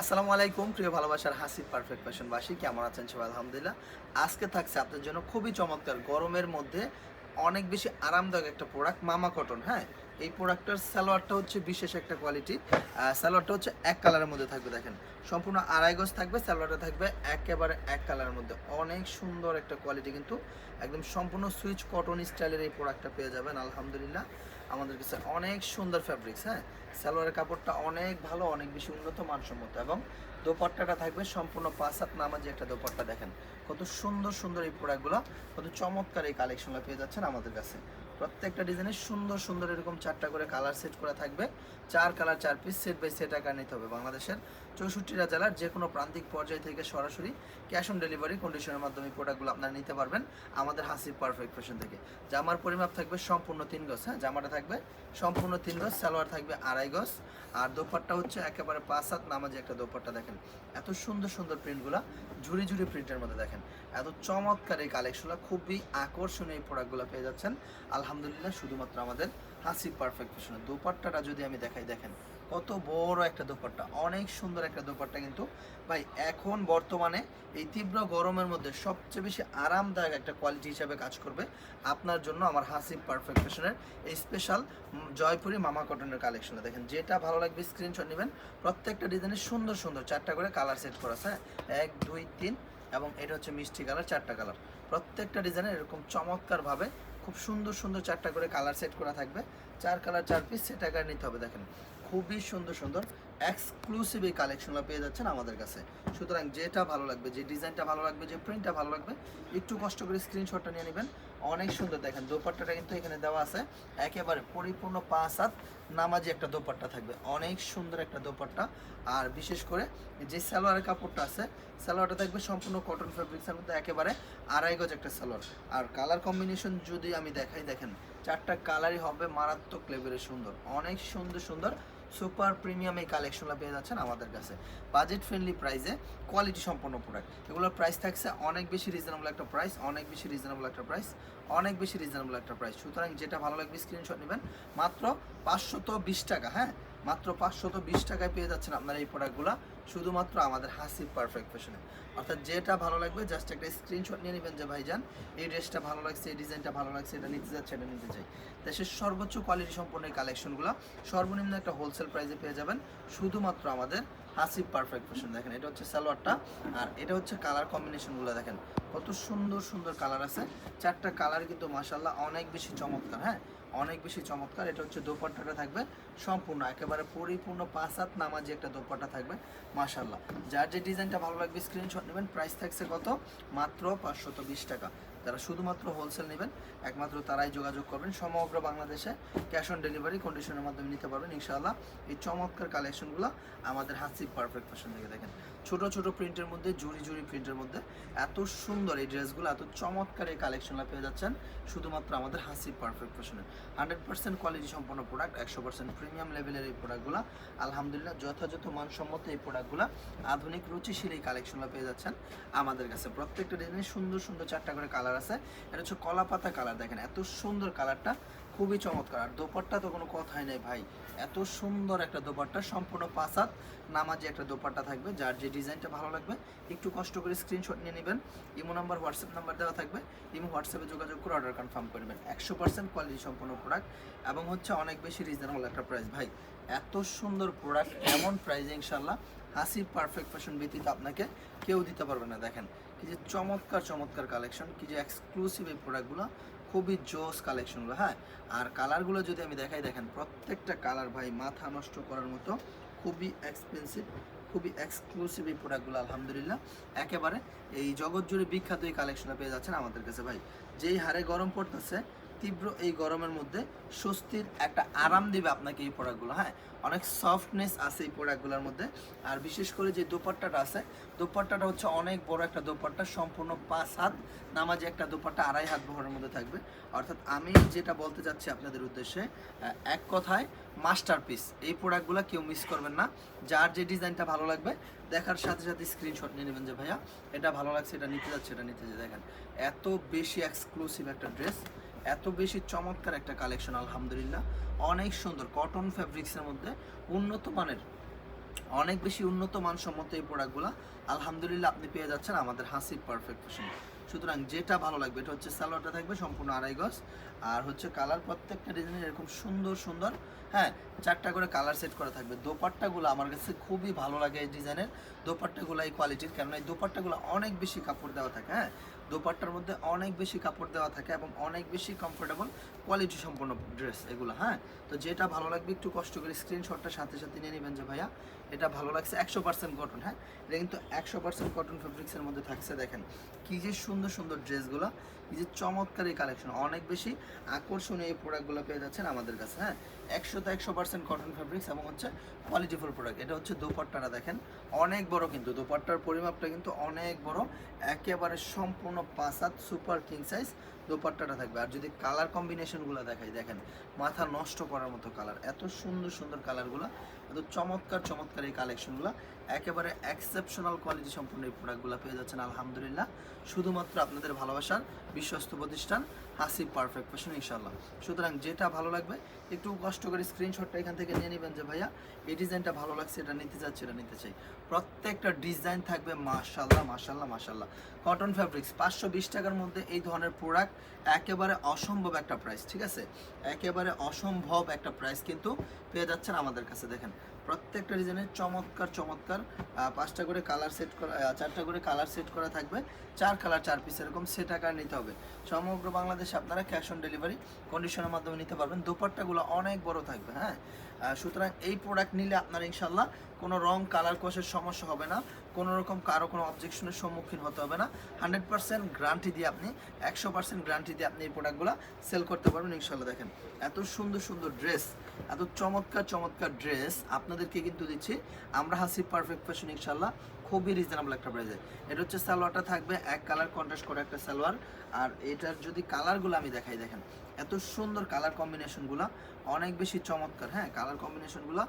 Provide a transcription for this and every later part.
আসসালামু আলাইকুম, প্রিয় ভালোবাসার হাসি পারফেক্ট ফ্যাশনবাসী কেমন আছেন সবাই? আলহামদুলিল্লাহ। আজকে থাকছে আপনার জন্য খুবই চমৎকার গরমের মধ্যে অনেক বেশি আরামদায়ক একটা প্রোডাক্ট মামা কটন হ্যাঁ? এই প্রোডাক্টটার সালোয়ারটা হচ্ছে বিশেষ একটা কোয়ালিটি। সালোয়ারটা হচ্ছে এক কালারের মধ্যে থাকবে, দেখেন। সম্পূর্ণ আড়াই গজ থাকবে, সালোয়ারটা থাকবে একেবারে এক কালারের মধ্যে। অনেক সুন্দর একটা কোয়ালিটি কিন্তু, একদম সম্পূর্ণ সুইচ কটন স্টাইলের এই প্রোডাক্টটা পেয়ে যাবেন, আলহামদুলিল্লাহ। আমাদের কাছে অনেক সুন্দর ফ্যাব্রিক্স হ্যাঁ? সালোয়ারের কাপড়টা অনেক ভালো, অনেক বেশি উন্নত, মানসম্মত এবং দোপাট্টাটা থাকবে সম্পূর্ণ পাঁচ হাত নামাজি একটা দোপাট্টা, দেখেন। কত সুন্দর সুন্দর এই প্রোডাক্টগুলো, কত চমৎকার এই কালেকশনগুলো পেয়ে যাচ্ছেন আমাদের কাছে। প্রত্যেকটা ডিজাইনের সুন্দর সুন্দর এরকম চারটা করে কালার সেট করা থাকবে। চার কালার চার পিস সেট বাই সেট আকার নিতে হবে বাংলাদেশের চৌষট্টিটা জেলার যে কোনো প্রান্তিক পর্যায় থেকে সরাসরি ক্যাশ অন ডেলিভারি কন্ডিশনের মাধ্যমে প্রোডাক্টগুলো আপনারা নিতে পারবেন আমাদের হাসি পারফেক্ট ফ্যাশন থেকে। জামার পরিমাপ থাকবে সম্পূর্ণ তিন গজ হ্যাঁ? জামাটা থাকবে সম্পূর্ণ তিন গজ, সালোয়ার থাকবে আড়াই গজ। আর দোপাট্টা হচ্ছে একেবারে পাঁচ হাত নামাজি একটা দোপাট্টা, দেখেন। এত সুন্দর সুন্দর প্রিন্টগুলো ঝুড়ি ঝুড়ি প্রিন্টের মধ্যে, দেখেন। এত চমৎকার এই কালেকশনগুলো খুবই আকর্ষণীয় এই প্রোডাক্টগুলো পেয়ে যাচ্ছেন। আলহামদুলিল্লাহ, শুধুমাত্র আমাদের হাসি পারফেক্ট ফ্যাশনে দোপাট্টাটা যদি আমি দেখাই, দেখেন কত বড় একটা দোপাট্টা, অনেক সুন্দর একটা দোপাট্টা কিন্তু। ভাই, এখন বর্তমানে এই তীব্র গরমের মধ্যে সবচেয়ে বেশি আরামদায়ক একটা কোয়ালিটি হিসাবে কাজ করবে আপনার জন্য আমার হাসিব পারফেক্ট ফ্যাশনের এই স্পেশাল জয়পুরি মামা কটনের কালেকশনে দেখেন, যেটা ভালো লাগবে স্ক্রিনশট নেবেন। প্রত্যেকটা ডিজাইনের সুন্দর সুন্দর চারটা করে কালার সেট করা আছে হ্যাঁ? এক, দুই, তিন, এবং এটা হচ্ছে মিষ্টি কালার চারটা কালার প্রত্যেকটা ডিজাইনের এরকম চমৎকারভাবে খুব সুন্দর সুন্দর চারটা করে কালার সেট করা থাকবে। চার কালার চার পিস সেট নিতে হবে, দেখেন। খুবই সুন্দর সুন্দর এক্সক্লুসিভ এই কালেকশনগুলো পেয়ে যাচ্ছেন আমাদের কাছে। সুতরাং যেটা ভালো লাগবে, যে ডিজাইনটা ভালো লাগবে, যে প্রিন্টটা ভালো লাগবে, একটু কষ্ট করে স্ক্রিনশটটা নিয়ে নেবেন। অনেক সুন্দর দেখেন, দোপাট্টাটা কিন্তু এখানে দেওয়া আছে। একেবারে পরিপূর্ণ পাঁচ হাত নামাজি একটা দোপাট্টা থাকবে। অনেক সুন্দর একটা দোপাট্টা। আর বিশেষ করে যে সালোয়ারের কাপড়টা আছে, সালোয়ারটা থাকবে সম্পূর্ণ কটন ফ্যাব্রিক্সের মধ্যে, একেবারে আড়াই গজ একটা সালোয়ার। আর কালার কম্বিনেশন যদি আমি দেখাই, দেখেন, চারটা কালারই হবে মারাত্মক লেভেলের সুন্দর। অনেক সুন্দর সুন্দর সুপার প্রিমিয়াম এই কালেকশনগুলো পেয়ে যাচ্ছেন আমাদের কাছে। বাজেট ফ্রেন্ডলি প্রাইসে কোয়ালিটি সম্পন্ন প্রোডাক্ট এগুলোর প্রাইস থাকছে অনেক বেশি রিজনেবল একটা প্রাইস অনেক বেশি রিজনেবল একটা প্রাইস অনেক বেশি রিজনেবল একটা প্রাইস সুতরাং যেটা ভালো লাগবে স্ক্রিনশট নেবেন। মাত্র পাঁচশো বিশ টাকা হ্যাঁ? মাত্র পাঁচশত বিশ টাকায় পেয়ে যাচ্ছেন আপনারা এই প্রোডাক্টগুলো শুধুমাত্র আমাদের হাসিব পারফেক্ট ফ্যাশনে অর্থাৎ যেটা ভালো লাগবে জাস্ট একটা স্ক্রিনশট নিয়ে নেবেন যে ভাইজান, এই ড্রেসটা ভালো লাগছে, এই ডিজাইনটা ভালো লাগছে, এটা নিতে যাচ্ছে, এটা নিতে চাই। দেশের সর্বোচ্চ কোয়ালিটি সম্পন্ন এই কালেকশনগুলো সর্বনিম্ন একটা হোলসেল প্রাইসে পেয়ে যাবেন, শুধুমাত্র আমাদের হাসিব পারফেক্ট ফ্যাশন দেখেন, এটা হচ্ছে সালোয়ারটা, আর এটা হচ্ছে কালার কম্বিনেশনগুলো দেখেন। কত সুন্দর সুন্দর কালার আছে। চারটা কালার কিন্তু মাসাল্লাহ অনেক বেশি চমৎকার হ্যাঁ? অনেক বেশি চমৎকার। এটা হচ্ছে দোপাট্টাটা থাকবে সম্পূর্ণ, একেবারে পরিপূর্ণ পাঁচ হাত নামাজি একটা দোপাট্টা থাকবে মাশাল্লাহ যার যে ডিজাইনটা ভালো লাগবে স্ক্রিনশট নেবেন প্রাইস থাকছে কত? মাত্র পাঁচশত বিশ টাকা। যারা শুধুমাত্র হোলসেল নেবেন, একমাত্র তারাই যোগাযোগ করবেন। সমগ্র বাংলাদেশে ক্যাশ অন ডেলিভারি কন্ডিশনের মাধ্যমে নিতে পারবেন, ইনশাআল্লাহ। এই চমৎকার কালেকশনগুলো আমাদের হাসিব পারফেক্ট ফ্যাশন থেকে দেখেন। ছোট ছোট প্রিন্টের মধ্যে, জুড়ি জুড়ি প্রিন্টের মধ্যে এত সুন্দর এই ড্রেসগুলো এত চমৎকার এই কালেকশনগুলো পেয়ে যাচ্ছেন। শুধুমাত্র আমাদের হাসিব পারফেক্ট ফ্যাশনে হান্ড্রেড পার্সেন্ট কোয়ালিটি সম্পন্ন প্রোডাক্ট একশো পার্সেন্ট প্রিমিয়াম লেভেলের এই প্রোডাক্টগুলো আলহামদুলিল্লাহ, যথাযথ মানসম্মত এই প্রোডাক্টগুলো আধুনিক রুচিশীল এই কালেকশনগুলো পেয়ে যাচ্ছেন আমাদের কাছে। প্রত্যেকটা ডিজাইনে সুন্দর সুন্দর চারটা করে কালার আছে। এটা হচ্ছে কলা পাতা কালার দেখেন এত সুন্দর কালারটা খুবই চমৎকার। আর দোপাট্টা তো কোনো কথাই নেই ভাই। এত সুন্দর একটা দোপাট্টা, সম্পূর্ণ পাঁচাত নামাজি একটা দোপাট্টা থাকবে, যার যে ডিজাইনটা ভালো লাগবে, একটু কষ্ট করে স্ক্রিনশট নিয়ে নেবেন। ইমো নাম্বার, হোয়াটসঅ্যাপ নাম্বার দেওয়া থাকবে। ইমো হোয়াটসঅ্যাপে যোগাযোগ করে অর্ডার কনফার্ম করবেন একশো পার্সেন্ট কোয়ালিটি সম্পূর্ণ প্রোডাক্ট এবং হচ্ছে অনেক বেশি রিজনেবল একটা প্রাইস ভাই, এত সুন্দর প্রোডাক্ট এমন প্রাইসে ইনশাল্লাহ হাসি পারফেক্ট ফ্যাশন ব্যতীত আপনাকে কেউ দিতে পারবে না। দেখেন, কি যে চমৎকার চমৎকার কালেকশন কি যে এক্সক্লুসিভ এই প্রোডাক্টগুলো খুবই জোস কালেকশনগুলো হ্যাঁ? আর কালারগুলো যদি আমি দেখাই, দেখেন, প্রত্যেকটা কালার ভাই মাথা নষ্ট করার মতো খুবই এক্সপেন্সিভ খুবই এক্সক্লুসিভ এই প্রোডাক্টগুলো আলহামদুলিল্লাহ। একেবারে এই জগৎ জুড়ে বিখ্যাত এই কালেকশনটা পেয়ে যাচ্ছেন আমাদের কাছে ভাই। যেই হারে গরম পড়তেছে তীব্র এই গরমের মধ্যে স্বস্তির একটা আরাম দিবে আপনাকে এই প্রোডাক্টগুলো হ্যাঁ? অনেক সফটনেস আছে এই প্রোডাক্টগুলোর মধ্যে। আর বিশেষ করে যে দোপাট্টাটা আছে, দোপাট্টাটা হচ্ছে অনেক বড় একটা দোপাট্টা, সম্পূর্ণ পাঁচ হাত, নামাজে একটা দোপাট্টা আড়াই হাত বহরের মধ্যে থাকবে। অর্থাৎ আমি যেটা বলতে চাচ্ছি আপনাদের উদ্দেশ্যে এক কথায় মাস্টারপিস এই প্রোডাক্টগুলো কেউ মিস করবেন না। যার যে ডিজাইনটা ভালো লাগবে, দেখার সাথে সাথে স্ক্রিনশট নিয়ে নেবেন যে, ভাইয়া, এটা ভালো লাগছে, এটা নিতে যাচ্ছে, এটা নিতে দেখেন, এত বেশি এক্সক্লুসিভ একটা ড্রেস এত বেশি চমৎকার একটা কালেকশন আলহামদুলিল্লাহ। অনেক সুন্দর। কটন ফ্যাব্রিক্সের মধ্যে উন্নত মানের, অনেক বেশি উন্নত মানসম্মত এই প্রোডাক্টগুলো আলহামদুলিল্লাহ আপনি পেয়ে যাচ্ছেন আমাদের হাসির পারফেক্ট ফ্যাশন সুতরাং যেটা ভালো লাগবে, এটা হচ্ছে স্যালোয়ারটা থাকবে সম্পূর্ণ আড়াই গজ, আর হচ্ছে কালার প্রত্যেকটা ডিজাইনের এরকম সুন্দর সুন্দর হ্যাঁ চারটা করে কালার সেট করা থাকবে। দোপাট্টাগুলো আমার কাছে খুবই ভালো লাগে এই ডিজাইনের। দোপাট্টাগুলো এই কোয়ালিটির কেননা এই দোপাট্টাগুলো অনেক বেশি কাপড় দেওয়া থাকে হ্যাঁ? দোপাট্টার মধ্যে অনেক বেশি কাপড় দেওয়া থাকে এবং অনেক বেশি কমফোর্টেবল কোয়ালিটি সম্পন্ন ড্রেস এগুলো হ্যাঁ? তো যেটা ভালো লাগবে একটু কষ্ট করে স্ক্রিনশটটা সাথে সাথে নিয়ে নেবেন যে ভাইয়া, এটা ভালো লাগছে একশো পার্সেন্ট কটন হ্যাঁ? এটা কিন্তু একশো পার্সেন্ট কটন ফেব্রিক্সের মধ্যে থাকছে, দেখেন। কি যে সুন্দর সুন্দর ড্রেসগুলো কি যে চমৎকার এই কালেকশন অনেক বেশি আকর্ষণীয় এই প্রোডাক্টগুলো পেয়ে যাচ্ছেন আমাদের কাছে হ্যাঁ? একশো তো একশো পার্সেন্ট কটন ফেব্রিক্স এবং হচ্ছে কোয়ালিটিফুল প্রোডাক্ট এটা হচ্ছে দোপাট্টাটা দেখেন, অনেক বড় কিন্তু। দোপাট্টার পরিমাপটা কিন্তু অনেক বড়, একেবারে সম্পূর্ণ পাঁচাত সুপার কিং সাইজ দোপাট্টাটা থাকবে। আর যদি কালার কম্বিনেশনগুলো দেখাই, দেখেন, মাথা নষ্ট করার মতো কালার এত সুন্দর সুন্দর কালারগুলো এত চমৎকার চমৎকার এই কালেকশনগুলো একেবারে এক্সেপশনাল কোয়ালিটি সম্পূর্ণ এই প্রোডাক্টগুলো পেয়ে যাচ্ছেন, আলহামদুলিল্লাহ। শুধুমাত্র আপনাদের ভালোবাসার বিশ্বস্ত প্রতিষ্ঠান হাসিব পারফেক্ট ফ্যাশন ইনশাল্লাহ সুতরাং যেটা ভালো লাগবে, একটু কষ্ট করে স্ক্রিনশটটা এখান থেকে নিয়ে নেবেন যে, ভাইয়া, এই ডিজাইনটা ভালো লাগছে, এটা নিতে চাচ্ছি, এটা নিতে চাই। প্রত্যেকটা ডিজাইন থাকবে মাশাল্লাহ মাশাল্লাহ মাশাল্লাহ কটন ফ্যাব্রিক্স পাঁচশো বিশ টাকার মধ্যে এই ধরনের প্রোডাক্ট একেবারে অসম্ভব একটা প্রাইস ঠিক আছে? একেবারে অসম্ভব একটা প্রাইস কিন্তু পেয়ে যাচ্ছেন আমাদের কাছে, দেখেন। প্রত্যেকটা ডিজাইনের চমৎকার চমৎকার পাঁচটা করে কালার সেট করা চারটা করে কালার সেট করা থাকবে। চার কালার চার পিস এরকম সেট আকার নিতে হবে। সমগ্র বাংলাদেশে আপনারা ক্যাশ অন ডেলিভারি কন্ডিশনের মাধ্যমে নিতে পারবেন। দোপাট্টাগুলো অনেক বড় থাকবে হ্যাঁ? সুতরাং এই প্রোডাক্ট নিলে আপনার ইনশাল্লাহ কোনো রং কালার কোষের সমস্যা হবে না। কোনো রকম কারও কোনো অবজেকশনের সম্মুখীন হতে হবে না। হান্ড্রেড পার্সেন্ট গ্যারান্টি দিয়ে আপনি, একশো পার্সেন্ট গ্যারান্টি দিয়ে আপনি এই প্রোডাক্টগুলো সেল করতে পারবেন ইনশাল্লাহ দেখেন, এত সুন্দর সুন্দর ড্রেস এত চমৎকার চমৎকার ড্রেস আপনাদেরকে কিন্তু দিচ্ছি। আমরা হাসি পারফেক্ট ফ্যাশন ইনশাল্লাহ খুবই রিজনেবল একটা প্রাইসে এটা হচ্ছে সালোয়ারটা থাকবে এক কালার কন্ট্রাস্ট করে একটা সালোয়ার। আর এটার যদি কালারগুলো আমি দেখাই, দেখেন, এত সুন্দর কালার কম্বিনেশনগুলো অনেক বেশি চমৎকার হ্যাঁ কালার কম্বিনেশনগুলো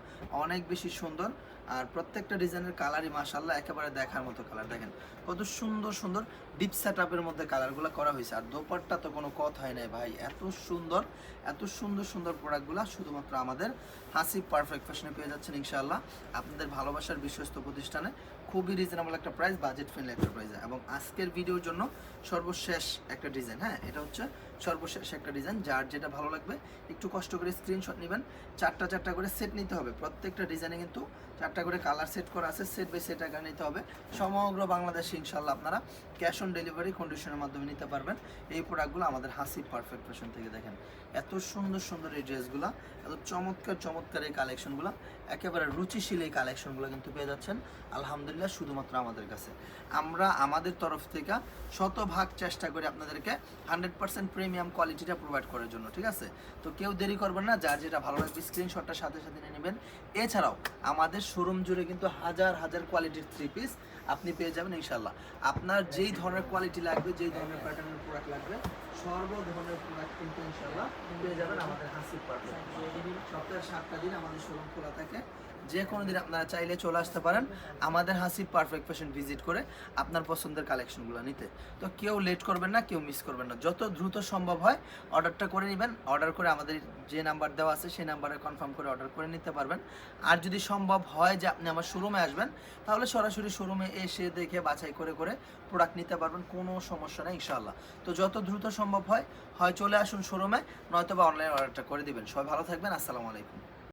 অনেক বেশি সুন্দর। আর প্রত্যেকটা ডিজাইনের কালারই মাশাল্লাহ একেবারে দেখার মতো কালার। দেখেন, কত সুন্দর সুন্দর ডিপ সেট আপের মধ্যে কালারগুলো করা হয়েছে। আর দোপারটা তো কোনো কথাই নাই ভাই। এত সুন্দর এত সুন্দর সুন্দর প্রোডাক্টগুলো শুধুমাত্র আমাদের হাসি পারফেক্ট ফ্যাশনে পেয়ে যাচ্ছেন ইনশাল্লাহ আপনাদের ভালোবাসার বিশ্বস্ত প্রতিষ্ঠানে খুবই রিজনেবল একটা প্রাইস বাজেট ফ্রেন্ডলি একটা প্রাইস এবং আজকের ভিডিওর জন্য সর্বশেষ একটা ডিজাইন হ্যাঁ? এটা হচ্ছে সর্বশেষ একটা ডিজাইন যার যেটা ভালো লাগবে, একটু কষ্ট করে স্ক্রিনশট নেবেন। চারটা চারটা করে সেট নিতে হবে। প্রত্যেকটা ডিজাইনে কিন্তু চারটা করে কালার সেট করা আছে সেট বাই সেট আকার নিতে হবে। সমগ্র বাংলাদেশে ইনশাল্লাহ আপনারা ক্যাশ অন ডেলিভারি কন্ডিশনের মাধ্যমে নিতে পারবেন। এই প্রোডাক্টগুলো আমাদের হাসি পারফেক্ট ফ্যাশন থেকে দেখেন। এত সুন্দর সুন্দর এই ড্রেসগুলো এত চমৎকার চমৎকার এই কালেকশনগুলো একেবারে রুচিশীল এই কালেকশনগুলো কিন্তু পেয়ে যাচ্ছেন। আলহামদুলিল্লাহ, শুধুমাত্র আমাদের কাছে। আমরা আমাদের তরফ থেকে শতভাগ চেষ্টা করি আপনাদেরকে হান্ড্রেড পার্সেন্ট প্রিমিয়াম কোয়ালিটিটা প্রোভাইড করার জন্য, ঠিক আছে? তো কেউ দেরি করবেন না, যার যেটা ভালো লাগবে স্ক্রিনশটটার সাথে সাথে নিয়ে নেবেন। এছাড়াও, আমাদের শোরুম জুড়ে কিন্তু হাজার হাজার কোয়ালিটির থ্রি পিস আপনি পেয়ে যাবেন ইনশাল্লাহ আপনার যেই ধরনের কোয়ালিটি লাগবে যেই ধরনের প্যাটার্নের প্রোডাক্ট লাগবে সর্ব ধরনের প্রোডাক্ট কিন্তু ইনশাল্লাহ পেয়ে যাবেন আমাদের হাসি পারবে সপ্তাহে সাতটা দিন আমাদের শোরুম খোলা থাকে। যে কোনো দিন আপনারা চাইলে চলে আসতে পারেন আমাদের হাসি পারফেক্ট ফ্যাশন ভিজিট করে আপনার পছন্দের কালেকশনগুলো নিতে। তো কেউ লেট করবেন না, কেউ মিস করবেন না। যত দ্রুত সম্ভব হয় অর্ডারটা করে নেবেন। অর্ডার করে আমাদের যে নাম্বার দেওয়া আছে, সেই নাম্বারে কনফার্ম করে অর্ডার করে নিতে পারবেন। আর যদি সম্ভব হয় যে আপনি আমার শোরুমে আসবেন, তাহলে সরাসরি শোরুমে এসে দেখে বাছাই করে করে প্রোডাক্ট নিতে পারবেন। কোনো সমস্যা নেই ইনশাআল্লাহ। তো যত দ্রুত সম্ভব হয় হয় চলে আসুন শোরুমে নয়তো বা অনলাইন অর্ডারটা করে দিবেন। সবাই ভালো থাকবেন, আসসালামু আলাইকুম।